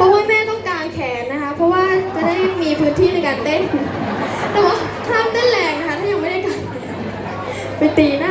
เพราะว่าแม่ต้องการแขนนะคะ เพราะว่าจะได้มีพื้นที่ในการเต้น แต่ว่าห้ามเต้นแรงนะคะถ้ายังไม่ได้การไปตีหน้า